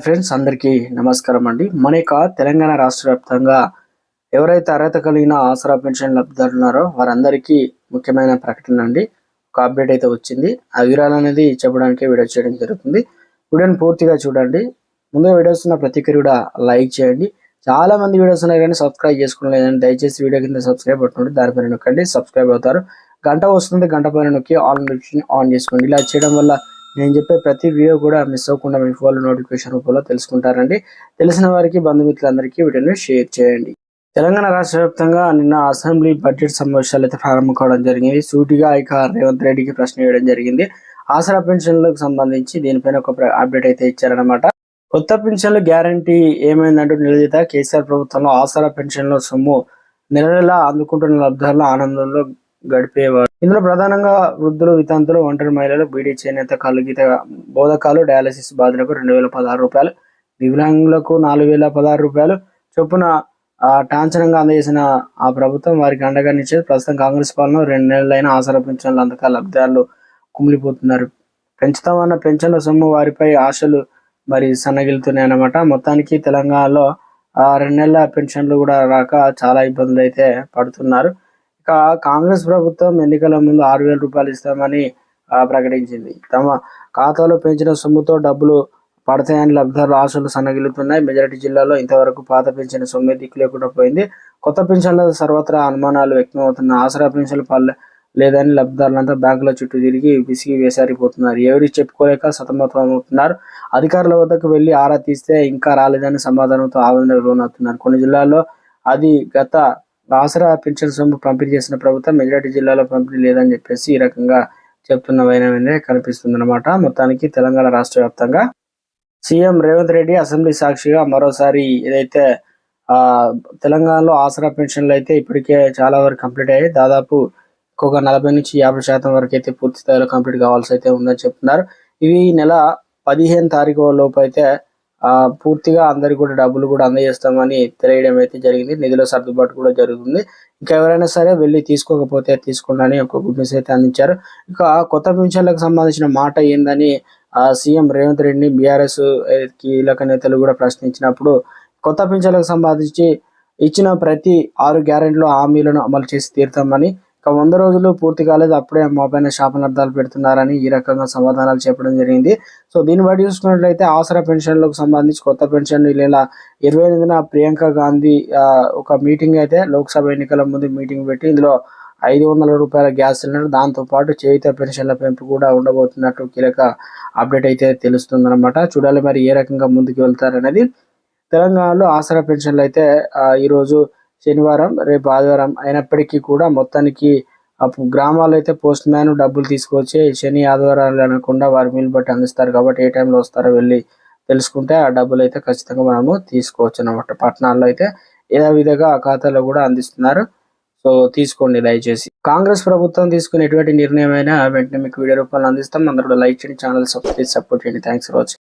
Hi friends అందరికీ నమస్కారం అండి. మన యొక్క తెలంగాణ రాష్ట్ర వ్యాప్తంగా ఎవరైతే అర్హత కలిగిన ఆసరా పెన్షన్ లబ్ధిదారులు ఉన్నారో వారందరికీ ముఖ్యమైన ప్రకటన అండి. ఒక అప్డేట్ అయితే వచ్చింది. ఆ వివరాలు అనేది చెప్పడానికి వీడియో చేయడం జరుగుతుంది. వీడియోని పూర్తిగా చూడండి. ముందుగా వీడియోస్ ఉన్న ప్రతి కూడా లైక్ చేయండి. చాలా మంది వీడియోస్ ఉన్నాయి కానీ సబ్స్క్రైబ్ చేసుకోలేదండి దయచేసి వీడియో కింద సబ్స్క్రైబ్ బట్టండి దానిపైన నొక్కండి. సబ్స్క్రైబ్ అవుతారు. గంట వస్తుంది గంట పైన నొక్కి ఆల్ నోటిఫికేషన్ ఆన్ చేసుకోండి. ఇలా చేయడం వల్ల నేను చెప్పే ప్రతి వీడియో కూడా మిస్ అవ్వకుండా మీ ఫోన్లో నోటిఫికేషన్ రూపంలో తెలుసుకుంటారండి. తెలిసిన వారికి బంధుమిత్రులందరికీ వీడియోని షేర్ చేయండి. తెలంగాణ రాష్ట్ర వ్యాప్తంగా నిన్న అసెంబ్లీ బడ్జెట్ సమావేశాలు అయితే ప్రారంభం కావడం జరిగింది. సూటిగా ఇక రేవంత్ రెడ్డికి ప్రశ్న వేయడం జరిగింది. ఆసరా పెన్షన్లకు సంబంధించి దీనిపైన ఒక అప్డేట్ అయితే ఇచ్చారనమాట కొత్త పెన్షన్ల గ్యారంటీ ఏమైందంటూ నిలదీత కేసీఆర్ ప్రభుత్వంలో ఆసరా పెన్షన్ల సొమ్ము నెల నెలా అందుకుంటున్న లబ్ధాల ఆనందంలో గడిపేవారు. ఇందులో ప్రధానంగా వృద్ధులు వితంతులు ఒంటరి మహిళలు బీడీ చేనేత కలుగిత బోధకాలు డయాలసిస్ బాధితులకు రెండు వేల పదహారు రూపాయలు దివ్యాంగులకు నాలుగు వేల పదహారు రూపాయలు. చొప్పున టాంచనంగా అందజేసిన ఆ ప్రభుత్వం వారికి అండగా నిచ్చేది ప్రస్తుతం కాంగ్రెస్ పాలన రెండు నెలలైన ఆసరా పెన్షన్లు అందక లబ్ధిదారులు కుమిలిపోతున్నారు. పెంచుతామన్న పెన్షన్ల సొమ్ము వారిపై ఆశలు మరి సన్నగిలుతున్నాయి అన్నమాట. మొత్తానికి తెలంగాణలో ఆ రెండు నెలల పెన్షన్లు కూడా రాక చాలా ఇబ్బందులు అయితే పడుతున్నారు. కాంగ్రెస్ ప్రభుత్వం ఎన్నికల ముందు ఆరు వేల రూపాయలు ఇస్తామని ప్రకటించింది. తమ ఖాతాలో పెంచిన సొమ్ముతో డబ్బులు పడతాయని లబ్ధారులు ఆశలు సన్నగిలుతున్నాయి మెజారిటీ జిల్లాలో ఇంతవరకు పాత పెన్షన్ సొమ్మే దిక్కు లేకుండా పోయింది. కొత్త పెన్షన్ల సర్వత్రా అనుమానాలు వ్యక్తమవుతున్న ఆసరా పెన్షన్లు పల్లె లేదని లబ్ధిదారులంతా బ్యాంకుల చుట్టూ తిరిగి విసిగి వేసారిపోతున్నారు. ఎవరికి చెప్పుకోలేక సతమతమవుతున్నారు. అధికారుల వద్దకు వెళ్ళి ఆరా తీస్తే ఇంకా రాలేదని సమాధానంతో ఆవేదనకు లోనవుతున్నారు. కొన్ని జిల్లాల్లో అది గత ఆసరా పెన్షన్ సొమ్ము పంపిణీ చేసిన ప్రభుత్వం మెజార్టీ జిల్లాలో పంపిణీ లేదని చెప్పేసి ఈ రకంగా చెప్తున్న వైనమే కనిపిస్తుంది అనమాట మొత్తానికి తెలంగాణ రాష్ట్ర వ్యాప్తంగా సీఎం రేవంత్ రెడ్డి అసెంబ్లీ సాక్షిగా మరోసారి ఏదైతే ఆ తెలంగాణలో ఆసరా పెన్షన్లు అయితే ఇప్పటికే చాలా వరకు కంప్లీట్ అయ్యాయి. దాదాపు ఇంకొక నలభై నుంచి యాభై శాతం వరకు అయితే పూర్తి స్థాయిలో కంప్లీట్ కావాల్సి అయితే ఉందని చెప్తున్నారు. ఇవి నెల పదిహేను తారీఖు లోపు అయితే పూర్తిగా అందరికి కూడా డబ్బులు కూడా అందజేస్తామని తెలియడం అయితే జరిగింది. నిధుల సర్దుబాటు కూడా జరుగుతుంది. ఇంకా ఎవరైనా సరే వెళ్ళి తీసుకోకపోతే తీసుకోండి అని ఒక గుడ్ న్యూస్ అయితే అందించారు. ఇక కొత్త పెన్షన్లకు సంబంధించిన మాట ఏందని ఆ సీఎం రేవంత్ రెడ్డిని బీఆర్ఎస్ కీలక నేతలు కూడా ప్రశ్నించినప్పుడు కొత్త పెన్షన్లకు సంబంధించి ఇచ్చిన ప్రతి ఆరు గ్యారెంటీలో హామీలను అమలు చేసి తీరుతామని ఇక వంద రోజులు పూర్తి కాలేదు అప్పుడే మొబైల్ పైన శాపనార్థాలు పెడుతున్నారని ఈ రకంగా సమాధానాలు చెప్పడం జరిగింది. సో దీన్ని బట్టి చూసుకున్నట్లయితే ఆసరా పెన్షన్లకు సంబంధించి కొత్త పెన్షన్ ఇలా ఇరవై ఎనిమిదిన ప్రియాంక గాంధీ ఒక మీటింగ్ అయితే లోక్సభ ఎన్నికల ముందు మీటింగ్ పెట్టి ఇందులో ఐదు వందల రూపాయల గ్యాస్ సిలిండర్ దాంతోపాటు చేయుత పెన్షన్ల పెంపు కూడా ఉండబోతున్నట్టు కీలక అప్డేట్ అయితే తెలుస్తుందన్నమాట. చూడాలి మరి ఏ రకంగా ముందుకు వెళ్తారనేది. తెలంగాణలో ఆసరా పెన్షన్లు అయితే ఈరోజు శనివారం రేపు ఆదివారం అయినప్పటికీ కూడా మొత్తానికి గ్రామాల్లో అయితే పోస్ట్ మ్యాన్ డబ్బులు తీసుకొచ్చి శని ఆదివారాలు అనకుండా వారి మీలు బట్టి అందిస్తారు కాబట్టి ఏ టైంలో వస్తారో వెళ్ళి తెలుసుకుంటే ఆ డబ్బులు అయితే ఖచ్చితంగా మనము తీసుకోవచ్చు అనమాట పట్టణాల్లో అయితే ఏదో విధంగా ఆ ఖాతాలో కూడా అందిస్తున్నారు. సో తీసుకోండి దయచేసి. కాంగ్రెస్ ప్రభుత్వం తీసుకునే ఎటువంటి నిర్ణయం అయినా వెంటనే మీకు వీడియో రూపంలో అందిస్తాం. అందరూ కూడా లైక్ చేయండి ఛానల్ సబ్స్క్రైబ్ సపోర్ట్ చేయండి. Thanks for watching